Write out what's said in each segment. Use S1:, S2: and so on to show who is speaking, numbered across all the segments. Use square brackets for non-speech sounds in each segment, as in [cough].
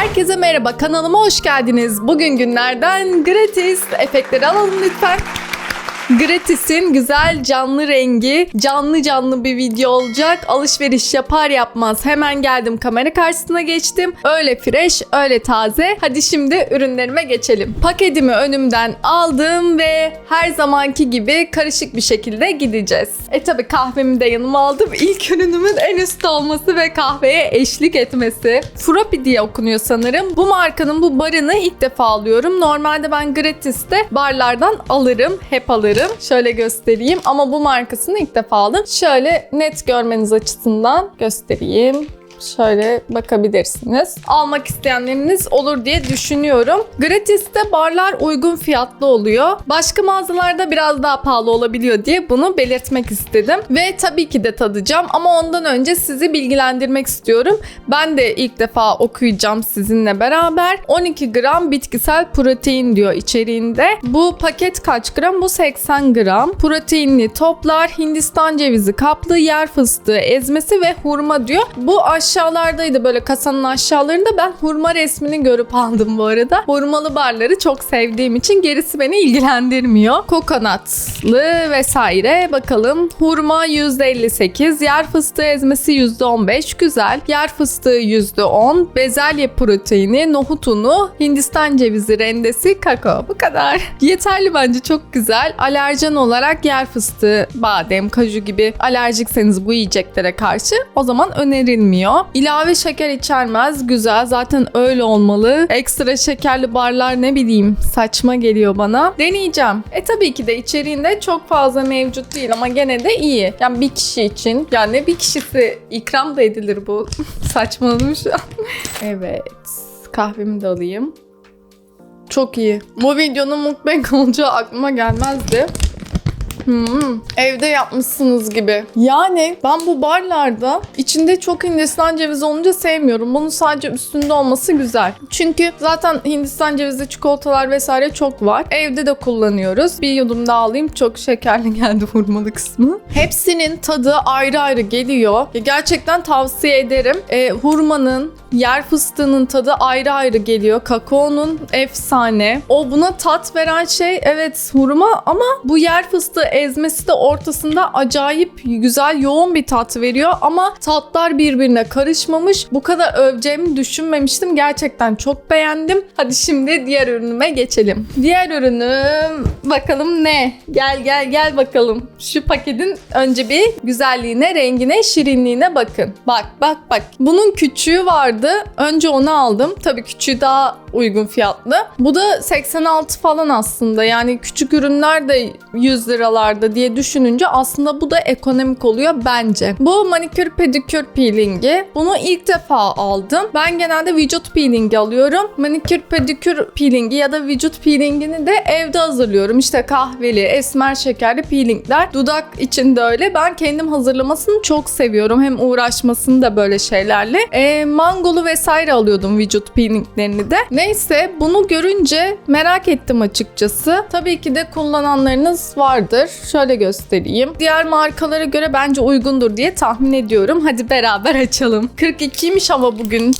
S1: Herkese merhaba kanalıma hoş geldiniz. Bugün günlerden gratis. Efektleri alalım lütfen. Gratis'in güzel canlı rengi, canlı canlı bir video olacak. Alışveriş yapar yapmaz hemen geldim kamera karşısına geçtim. Öyle fresh, öyle taze. Hadi şimdi ürünlerime geçelim. Paketimi önümden aldım ve her zamanki gibi karışık bir şekilde gideceğiz. E tabi kahvemi de yanıma aldım. İlk ürünümün en üstte olması ve kahveye eşlik etmesi. Fropi diye okunuyor sanırım. Bu markanın bu barını ilk defa alıyorum. Normalde ben gratis'te barlardan alırım. Hep alırım. Şöyle göstereyim ama bu markasını ilk defa aldım. Şöyle net görmeniz açısından göstereyim. Şöyle bakabilirsiniz. Almak isteyenleriniz olur diye düşünüyorum. Gratis'te barlar uygun fiyatlı oluyor. Başka mağazalarda biraz daha pahalı olabiliyor diye bunu belirtmek istedim. Ve tabii ki de tadacağım ama ondan önce sizi bilgilendirmek istiyorum. Ben de ilk defa okuyacağım sizinle beraber. 12 gram bitkisel protein diyor içeriğinde. Bu paket kaç gram? Bu 80 gram. Proteinli toplar, Hindistan cevizi kaplı, yer fıstığı ezmesi ve hurma diyor. Bu aşağılardaydı böyle kasanın aşağılarında. Ben hurma resmini görüp aldım bu arada. Hurmalı barları çok sevdiğim için gerisi beni ilgilendirmiyor. Kokonatlı vesaire. Bakalım hurma %58, yer fıstığı ezmesi %15 güzel. Yer fıstığı %10, bezelye proteini, nohut unu, Hindistan cevizi rendesi, kakao. Bu kadar. Yeterli bence çok güzel. Alerjen olarak yer fıstığı, badem, kaju gibi alerjikseniz bu yiyeceklere karşı o zaman önerilmiyor. İlave şeker içermez. Güzel. Zaten öyle olmalı. Ekstra şekerli barlar ne bileyim saçma geliyor bana. Deneyeceğim. E tabii ki de içeriğinde çok fazla mevcut değil ama gene de iyi. Yani bir kişi için. Yani ne bir kişisi ikram da edilir bu. [laughs] Saçmaladım şu an. [laughs] evet. Kahvemi de alayım. Çok iyi. Bu videonun mukbang [laughs] olacağı aklıma gelmezdi. Hmm, evde yapmışsınız gibi. Yani ben bu barlarda içinde çok Hindistan cevizi olunca sevmiyorum. Bunun sadece üstünde olması güzel. Çünkü zaten Hindistan cevizi çikolatalar vesaire çok var. Evde de kullanıyoruz. Bir yudum daha alayım. Çok şekerli [laughs] geldi hurmalı kısmı. Hepsinin tadı ayrı ayrı geliyor. Gerçekten tavsiye ederim. Ee, hurmanın, yer fıstığının tadı ayrı ayrı geliyor. Kakaonun efsane. O buna tat veren şey evet hurma ama bu yer fıstığı ezmesi de ortasında acayip güzel yoğun bir tat veriyor ama tatlar birbirine karışmamış. Bu kadar öveceğimi düşünmemiştim. Gerçekten çok beğendim. Hadi şimdi diğer ürünüme geçelim. Diğer ürünüm bakalım ne? Gel gel gel bakalım. Şu paketin önce bir güzelliğine, rengine, şirinliğine bakın. Bak bak bak. Bunun küçüğü vardı. Önce onu aldım. Tabii küçüğü daha uygun fiyatlı. Bu da 86 falan aslında. Yani küçük ürünler de 100 liralarda diye düşününce aslında bu da ekonomik oluyor bence. Bu manikür pedikür peelingi. Bunu ilk defa aldım. Ben genelde vücut peelingi alıyorum. Manikür pedikür peelingi ya da vücut peelingini de evde hazırlıyorum. İşte kahveli, esmer şekerli peelingler. Dudak için de öyle. Ben kendim hazırlamasını çok seviyorum. Hem uğraşmasını da böyle şeylerle. E, mangolu vesaire alıyordum vücut peelinglerini de. Neyse bunu görünce merak ettim açıkçası. Tabii ki de kullananlarınız vardır. Şöyle göstereyim. Diğer markalara göre bence uygundur diye tahmin ediyorum. Hadi beraber açalım. 42'ymiş ama bugün.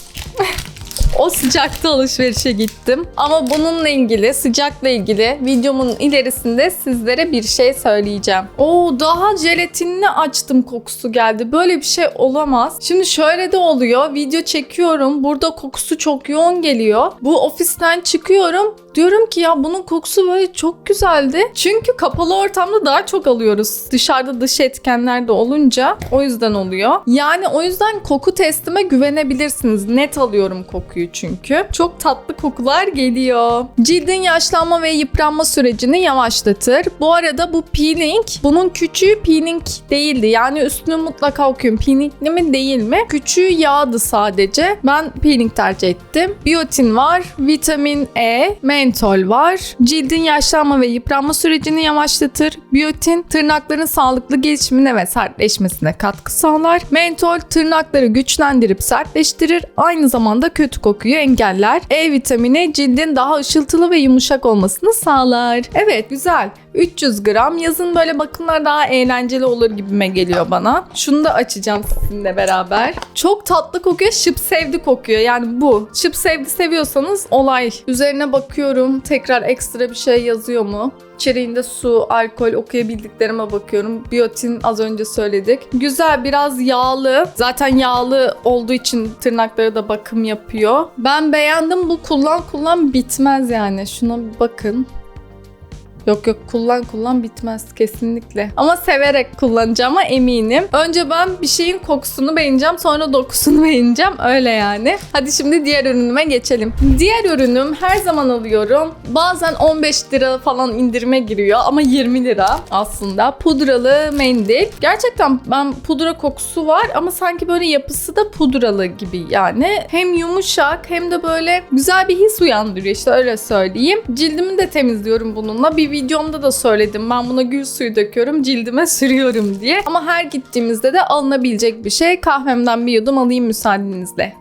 S1: O sıcakta alışverişe gittim. Ama bununla ilgili, sıcakla ilgili videomun ilerisinde sizlere bir şey söyleyeceğim. Oo daha jelatinini açtım kokusu geldi. Böyle bir şey olamaz. Şimdi şöyle de oluyor. Video çekiyorum. Burada kokusu çok yoğun geliyor. Bu ofisten çıkıyorum. Diyorum ki ya bunun kokusu böyle çok güzeldi. Çünkü kapalı ortamda daha çok alıyoruz. Dışarıda dış etkenler de olunca o yüzden oluyor. Yani o yüzden koku testime güvenebilirsiniz. Net alıyorum kokuyu çünkü. Çok tatlı kokular geliyor. Cildin yaşlanma ve yıpranma sürecini yavaşlatır. Bu arada bu peeling bunun küçüğü peeling değildi. Yani üstünü mutlaka okuyun. Peelingli mi değil mi? Küçüğü yağdı sadece. Ben peeling tercih ettim. Biotin var. Vitamin E. Mentol var. Cildin yaşlanma ve yıpranma sürecini yavaşlatır. Biotin tırnakların sağlıklı gelişimine ve sertleşmesine katkı sağlar. Mentol tırnakları güçlendirip sertleştirir. Aynı zamanda kötü kokuyu engeller. E vitamini cildin daha ışıltılı ve yumuşak olmasını sağlar. Evet güzel. 300 gram. Yazın böyle bakımlar daha eğlenceli olur gibime geliyor bana. Şunu da açacağım sizinle beraber. Çok tatlı kokuyor. Şıp sevdi kokuyor. Yani bu. Şıp sevdi seviyorsanız olay. Üzerine bakıyorum. Tekrar ekstra bir şey yazıyor mu? İçeriğinde su, alkol okuyabildiklerime bakıyorum. Biyotin az önce söyledik. Güzel biraz yağlı. Zaten yağlı olduğu için tırnakları da bakım yapıyor. Ben beğendim. Bu kullan kullan bitmez yani. Şuna bakın. Yok yok kullan kullan bitmez kesinlikle. Ama severek kullanacağıma eminim. Önce ben bir şeyin kokusunu beğeneceğim sonra dokusunu [laughs] beğeneceğim. Öyle yani. Hadi şimdi diğer ürünüme geçelim. Diğer ürünüm her zaman alıyorum. Bazen 15 lira falan indirime giriyor ama 20 lira aslında. Pudralı mendil. Gerçekten ben pudra kokusu var ama sanki böyle yapısı da pudralı gibi yani. Hem yumuşak hem de böyle güzel bir his uyandırıyor işte öyle söyleyeyim. Cildimi de temizliyorum bununla. Bir videomda da söyledim. Ben buna gül suyu döküyorum, cildime sürüyorum diye. Ama her gittiğimizde de alınabilecek bir şey. Kahvemden bir yudum alayım müsaadenizle.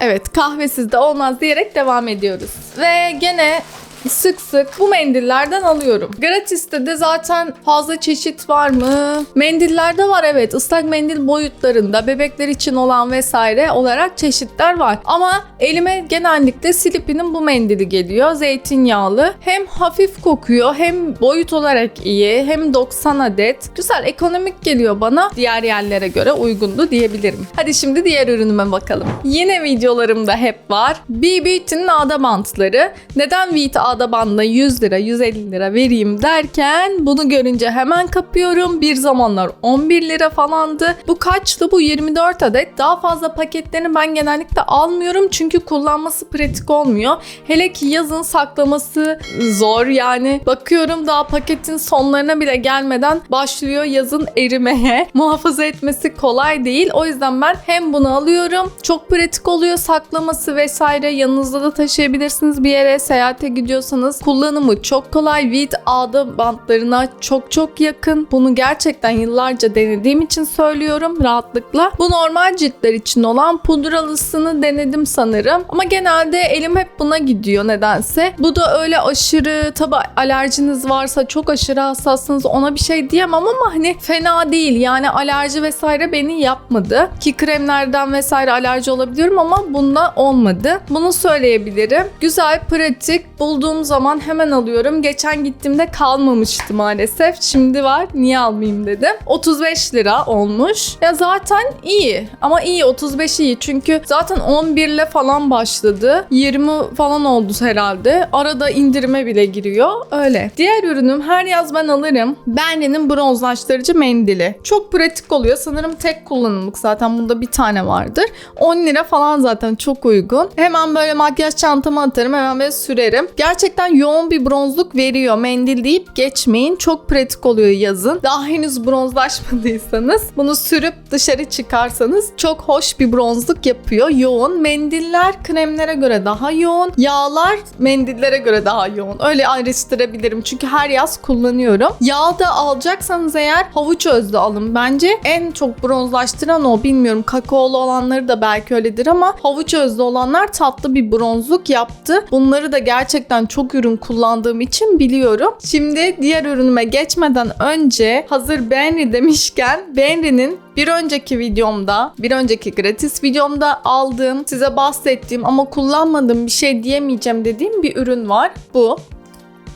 S1: Evet kahvesiz de olmaz diyerek devam ediyoruz. Ve gene sık sık bu mendillerden alıyorum. Gratis'te de zaten fazla çeşit var mı? Mendillerde var evet. Islak mendil boyutlarında bebekler için olan vesaire olarak çeşitler var. Ama elime genellikle Slippy'nin bu mendili geliyor. Zeytinyağlı. Hem hafif kokuyor hem boyut olarak iyi hem 90 adet. Güzel ekonomik geliyor bana. Diğer yerlere göre uygundu diyebilirim. Hadi şimdi diğer ürünüme bakalım. Yine videolarımda hep var. B Beauty'nin ağda bantları. Neden Vita bandına 100 lira 150 lira vereyim derken bunu görünce hemen kapıyorum. Bir zamanlar 11 lira falandı. Bu kaçtı? Bu 24 adet. Daha fazla paketlerini ben genellikle almıyorum çünkü kullanması pratik olmuyor. Hele ki yazın saklaması zor yani. Bakıyorum daha paketin sonlarına bile gelmeden başlıyor yazın erimeye. [laughs] Muhafaza etmesi kolay değil. O yüzden ben hem bunu alıyorum. Çok pratik oluyor saklaması vesaire. Yanınızda da taşıyabilirsiniz bir yere seyahate gidiyorsanız. Kullanımı çok kolay. Vid ağda bantlarına çok çok yakın. Bunu gerçekten yıllarca denediğim için söylüyorum rahatlıkla. Bu normal ciltler için olan pudralısını denedim sanırım. Ama genelde elim hep buna gidiyor nedense. Bu da öyle aşırı tabi alerjiniz varsa çok aşırı hassassınız ona bir şey diyemem ama hani fena değil. Yani alerji vesaire beni yapmadı. Ki kremlerden vesaire alerji olabiliyorum ama bunda olmadı. Bunu söyleyebilirim. Güzel, pratik. Bulduğum zaman hemen alıyorum. Geçen gittiğimde kalmamıştı maalesef. Şimdi var. Niye almayayım dedim. 35 lira olmuş. Ya zaten iyi. Ama iyi 35 iyi. Çünkü zaten 11 ile falan başladı. 20 falan oldu herhalde. Arada indirime bile giriyor. Öyle. Diğer ürünüm her yaz ben alırım. Benne'nin bronzlaştırıcı mendili. Çok pratik oluyor. Sanırım tek kullanımlık zaten. Bunda bir tane vardır. 10 lira falan zaten çok uygun. Hemen böyle makyaj çantama atarım. Hemen böyle sürerim. Gerçekten yoğun bir bronzluk veriyor. Mendil deyip geçmeyin. Çok pratik oluyor yazın. Daha henüz bronzlaşmadıysanız bunu sürüp dışarı çıkarsanız çok hoş bir bronzluk yapıyor. Yoğun. Mendiller kremlere göre daha yoğun. Yağlar mendillere göre daha yoğun. Öyle ayrıştırabilirim. Çünkü her yaz kullanıyorum. Yağ da alacaksanız eğer havuç özlü alın. Bence en çok bronzlaştıran o. Bilmiyorum kakaolu olanları da belki öyledir ama havuç özlü olanlar tatlı bir bronzluk yaptı. Bunları da gerçekten çok ürün kullandığım için biliyorum. Şimdi diğer ürünüme geçmeden önce hazır Benry demişken Benry'nin bir önceki videomda, bir önceki gratis videomda aldığım, size bahsettiğim ama kullanmadığım bir şey diyemeyeceğim dediğim bir ürün var. Bu.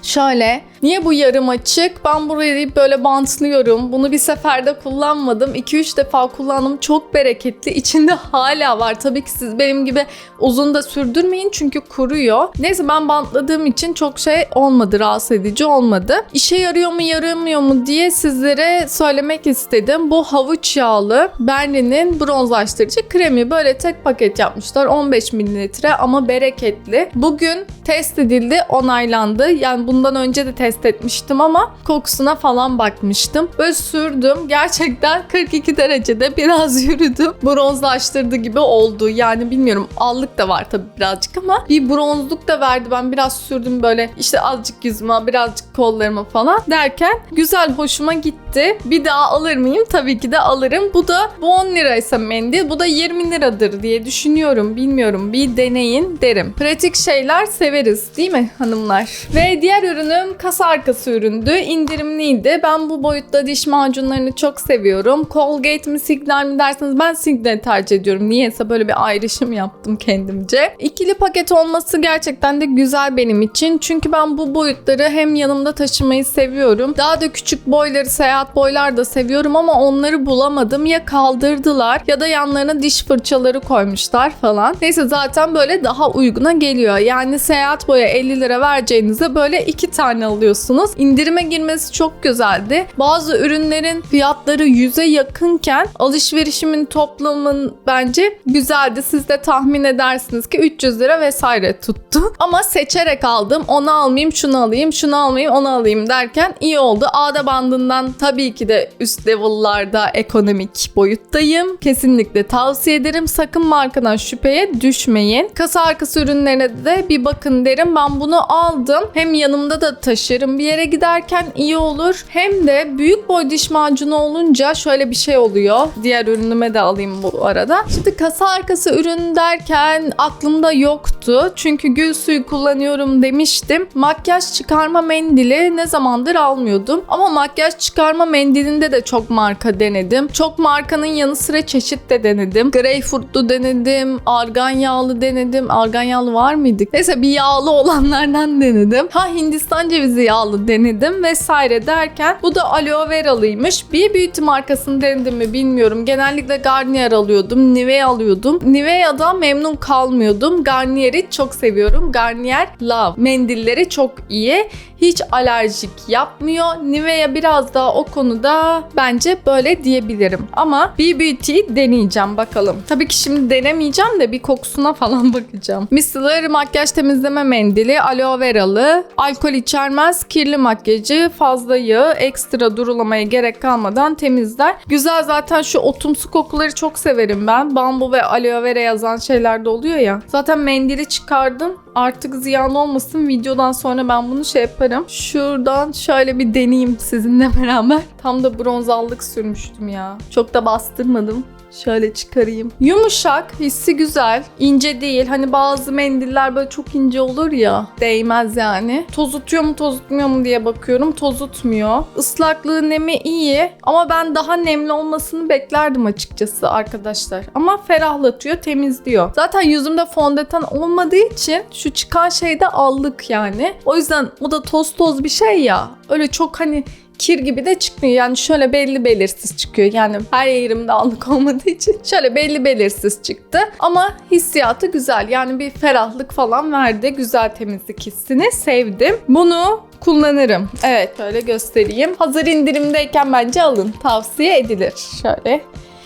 S1: Şöyle Niye bu yarım açık? Ben burayı böyle bantlıyorum. Bunu bir seferde kullanmadım. 2-3 defa kullandım. Çok bereketli. İçinde hala var. Tabii ki siz benim gibi uzun da sürdürmeyin çünkü kuruyor. Neyse ben bantladığım için çok şey olmadı. Rahatsız edici olmadı. İşe yarıyor mu yaramıyor mu diye sizlere söylemek istedim. Bu havuç yağlı Berlin'in bronzlaştırıcı kremi. Böyle tek paket yapmışlar. 15 mililitre ama bereketli. Bugün test edildi, onaylandı. Yani bundan önce de test etmiştim ama kokusuna falan bakmıştım. Böyle sürdüm. Gerçekten 42 derecede biraz [laughs] yürüdüm. Bronzlaştırdı gibi oldu. Yani bilmiyorum allık da var tabii birazcık ama bir bronzluk da verdi. Ben biraz sürdüm böyle işte azıcık yüzüme, birazcık kollarıma falan derken güzel hoşuma gitti. Bir daha alır mıyım? Tabii ki de alırım. Bu da bu 10 liraysa mendil. Bu da 20 liradır diye düşünüyorum. Bilmiyorum. Bir deneyin derim. Pratik şeyler severiz değil mi hanımlar? Ve diğer ürünüm kasa arkası üründü. İndirimliydi. Ben bu boyutta diş macunlarını çok seviyorum. Colgate mi Signal mi derseniz ben Signal tercih ediyorum. Niyeyse böyle bir ayrışım yaptım kendimce. İkili paket olması gerçekten de güzel benim için. Çünkü ben bu boyutları hem yanımda taşımayı seviyorum. Daha da küçük boyları, seyahat boylar da seviyorum ama onları bulamadım. Ya kaldırdılar ya da yanlarına diş fırçaları koymuşlar falan. Neyse zaten böyle daha uyguna geliyor. Yani seyahat boya 50 lira vereceğinize böyle iki tane alıyorsunuz. İndirime girmesi çok güzeldi. Bazı ürünlerin fiyatları 100'e yakınken alışverişimin toplamın bence güzeldi. Siz de tahmin edersiniz ki 300 lira vesaire tuttu. Ama seçerek aldım. Onu almayayım, şunu alayım, şunu almayayım, onu alayım derken iyi oldu. Ağda bandından tabii ki de üst level'larda ekonomik boyuttayım. Kesinlikle tavsiye ederim. Sakın markadan şüpheye düşmeyin. Kasa arkası ürünlerine de bir bakın derim. Ben bunu aldım. Hem yanımda da taşırım. Bir yere giderken iyi olur. Hem de büyük boy diş macunu olunca şöyle bir şey oluyor. Diğer ürünüme de alayım bu arada. Şimdi kasa arkası ürün derken aklımda yoktu. Çünkü gül suyu kullanıyorum demiştim. Makyaj çıkarma mendili ne zamandır almıyordum. Ama makyaj çıkarma mendilinde de çok marka denedim. Çok markanın yanı sıra çeşit de denedim. Greyfurtlu denedim. Argan yağlı denedim. Argan yağlı var mıydı? Neyse bir yağlı olanlardan denedim. Ha Hindistan cevizi yağlı denedim vesaire derken bu da aloe veralıymış. Bir beauty markasını denedim mi bilmiyorum. Genellikle Garnier alıyordum. Nivea alıyordum. Nivea'dan memnun kalmıyordum. Garnier'i çok seviyorum. Garnier Love. Mendilleri çok iyi. Hiç alerjik yapmıyor. Nivea biraz daha o konuda bence böyle diyebilirim. Ama bir beauty deneyeceğim bakalım. Tabii ki şimdi denemeyeceğim de bir kokusuna falan [laughs] bakacağım. Micellar makyaj temizleme mendili aloe veralı. Alkol içermez. Kirli makyajı fazla yağı ekstra durulamaya gerek kalmadan temizler. Güzel zaten şu otumsu kokuları çok severim ben. Bambu ve aloe vera yazan şeyler de oluyor ya. Zaten mendili çıkardım. Artık ziyan olmasın videodan sonra ben bunu şey yaparım. Şuradan şöyle bir deneyeyim sizinle [laughs] beraber. Tam da bronzallık sürmüştüm ya. Çok da bastırmadım. Şöyle çıkarayım. Yumuşak, hissi güzel. ince değil. Hani bazı mendiller böyle çok ince olur ya. Değmez yani. Tozutuyor mu tozutmuyor mu diye bakıyorum. Tozutmuyor. Islaklığı nemi iyi. Ama ben daha nemli olmasını beklerdim açıkçası arkadaşlar. Ama ferahlatıyor, temizliyor. Zaten yüzümde fondöten olmadığı için şu çıkan şey de allık yani. O yüzden o da toz toz bir şey ya. Öyle çok hani kir gibi de çıkmıyor. Yani şöyle belli belirsiz çıkıyor. Yani her yerimde anlık olmadığı için [laughs] şöyle belli belirsiz çıktı. Ama hissiyatı güzel. Yani bir ferahlık falan verdi. Güzel temizlik hissini sevdim. Bunu kullanırım. Evet böyle göstereyim. Hazır indirimdeyken bence alın. Tavsiye edilir. Şöyle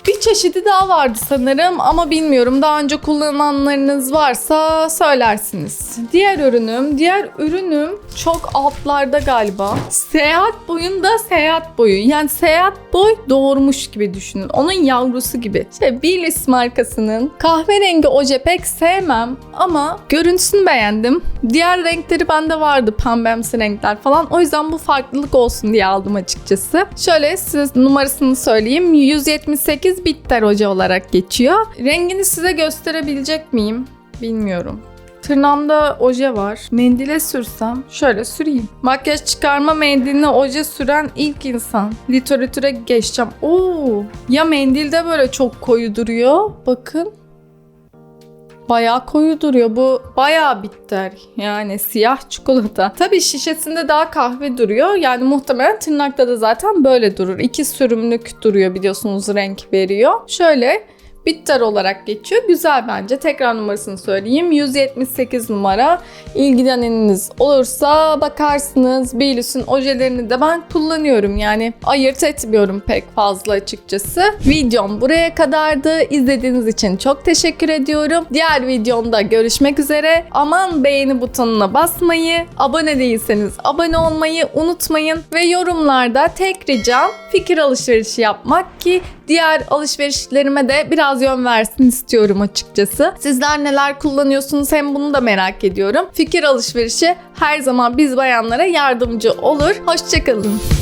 S1: bir çeşidi daha vardı sanırım ama bilmiyorum. Daha önce kullananlarınız varsa söylersiniz. Diğer ürünüm, diğer ürünüm çok altlarda galiba. Seyahat boyunda seyahat boyu. Yani seyahat boy doğurmuş gibi düşünün. Onun yavrusu gibi. Şey Billys markasının kahverengi oje pek sevmem ama görüntüsünü beğendim. Diğer renkleri bende vardı pembemsi renkler falan. O yüzden bu farklılık olsun diye aldım açıkçası. Şöyle size numarasını söyleyeyim. 178 bitter oje olarak geçiyor. Rengini size gösterebilecek miyim? Bilmiyorum. Tırnağımda oje var. Mendile sürsem şöyle süreyim. Makyaj çıkarma mendiline oje süren ilk insan. Literatüre geçeceğim. Oo, ya mendilde böyle çok koyu duruyor. Bakın. Bayağı koyu duruyor. Bu bayağı bitter. Yani siyah çikolata. Tabii şişesinde daha kahve duruyor. Yani muhtemelen tırnakta da zaten böyle durur. İki sürümlük duruyor biliyorsunuz renk veriyor. Şöyle bitter olarak geçiyor. Güzel bence. Tekrar numarasını söyleyeyim. 178 numara. İlgileneniz olursa bakarsınız. Baileys'in ojelerini de ben kullanıyorum. Yani ayırt etmiyorum pek fazla açıkçası. Videom buraya kadardı. İzlediğiniz için çok teşekkür ediyorum. Diğer videomda görüşmek üzere. Aman beğeni butonuna basmayı, abone değilseniz abone olmayı unutmayın. Ve yorumlarda tek ricam fikir alışverişi yapmak ki diğer alışverişlerime de biraz yön versin istiyorum açıkçası. Sizler neler kullanıyorsunuz hem bunu da merak ediyorum. Fikir alışverişi her zaman biz bayanlara yardımcı olur. Hoşçakalın.